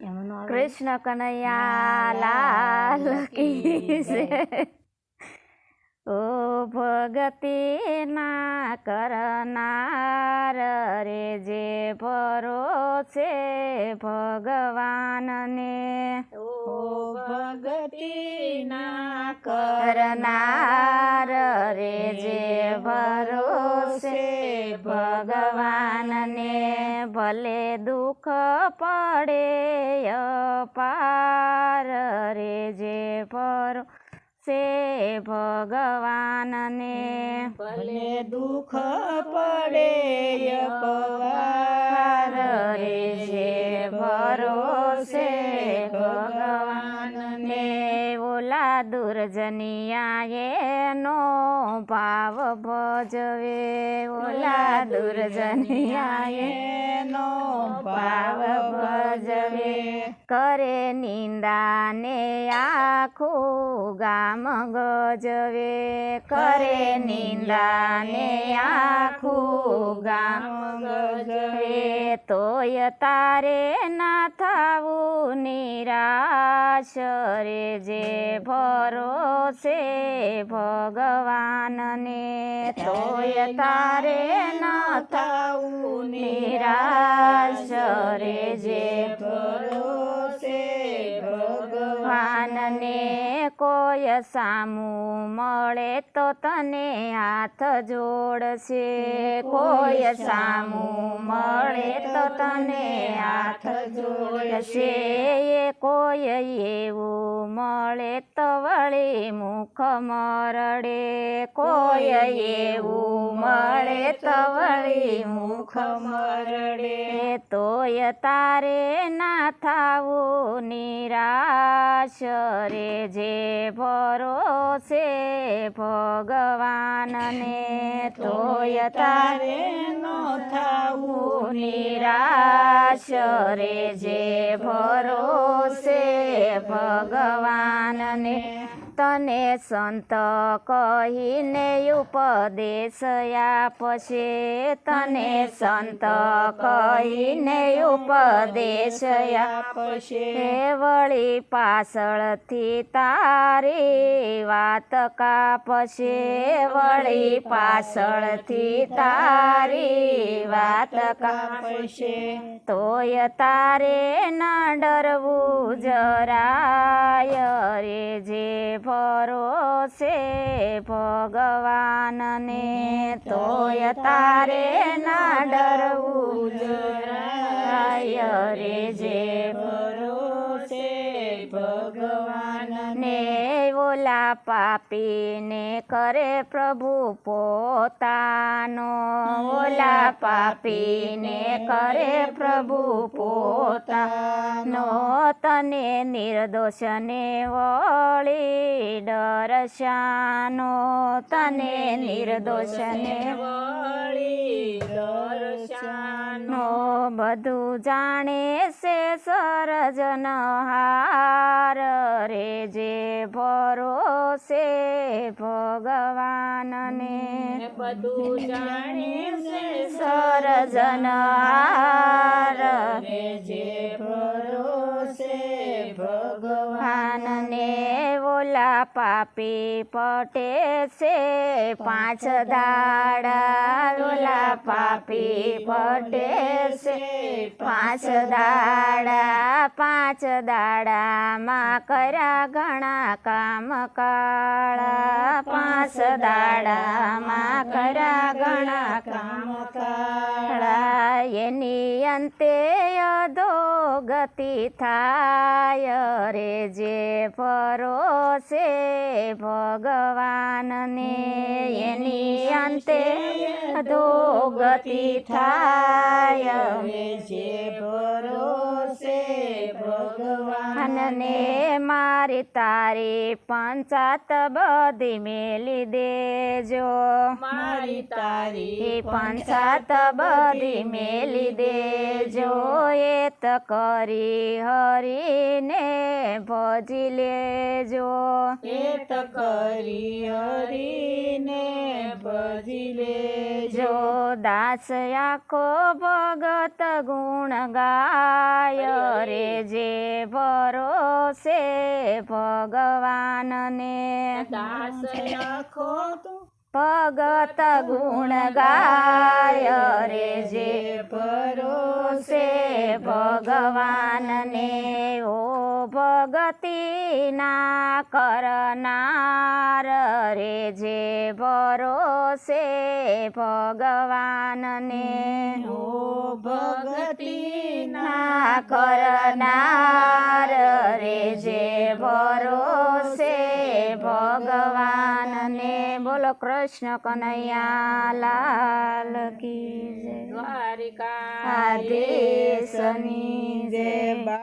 કૃષ્ણ કનૈયા લાલ કી. ઓ ભગતી ના કરનાર રે જે ભરોસે ભગવાનને ઓ ભગતી ના કરનાર રે જે ભરોસે ભગવાનને ભલે દુઃખ પડે અપાર રે જે ભરોસે ભગવાનને. ભલે દુઃખ પડે અપવાર ઓલા દુર્જનિયા નો ભાવ ભજવે. ઓલા દુર્જનિયા નો ભાવ ભજવે. કરે નિંદાને આખું ગામ ગજવે. કરે નિંદાને આખું ગામ ગજવે. તોય તારે ના થાવું નિરાશ જે ભરોસે ભગવાનને તોય તારે ના સામું મળે તો તને હાથ જોડશે. કોઈ સામું મળે તો તને હાથ જોડશે. એ કોઈ એવું મળે તો વળી મુખ મરડે. કોઈ એવું મળે તો વળી મુખ મરડે. તોય તારે ના થાવું નિરાશ રે જે ભરોસે ભગવાનને તોય તારે નો થાવું નિરાશ રે જે ભરોસે ભગવાનને તને સંત કહીને ઉપદેશ આપશે. તને સંત કહીને ઉપદેશ આપશે. વળી પાછળથી તારી વાત કાપશે. વળી પાછળથી તારી વાત કાપશે. તોય તારે ના ડરવું જરાય રે જે ભરોસે ભગવાનને તોય તારે ના ડરવું. જરાય રે જે ભરોસે ભગવાન ને ઓલા પાપીને કરે પ્રભુ પોતાનો. ઓલા પાપીને કરે પ્રભુ પોતાનો તને નિર્દોષને વળી ડરશાનો તને નિર્દોષને વળી દર્શાનો નો બધું જાણે છે સરજન હાર રે જે ભરોસે ભગવાનને બધું જાણે છે સરજન હાર રે જે से भगवान ने बोला पापी पटे से पाँच दाड़ा बोला पापी पटे से पाँच दाड़ा पाँच दाड़ा माँ करा घणा काम काळा. पाँच दाड़ा माँ करा घणा काम काळा. એની અંતે અધો ગતિ થાય રે જે પરોશે ભગવાનને એની અંતે અધો ગતિ થાય રે જે ભરોસે ભગવાન અને મારી તારી પંચાત બધી મેલી દેજો. મારી તારી પંચાત બધી મેલી દેજો. એ તો કરી હરીને ભજી લેજો. એત કરી હરીને ભજી લેજો જો દાસ આખો ભગત ગુણ ગાય રે જે ભરોસે ભગવાનને. દાસ આખો ભગત ગુણ ગાય રે જે ભરોસે ભગવાનને ઓ ભગતિના કરનાર રે જે ભરોસે ભગવાનને ઓ ભગતિના કરનાર રે જે ભરોસે ભગવાનને બોલો કૃષ્ણ કનૈયા લાલ કી જય. દ્વારિકા દેશની જય.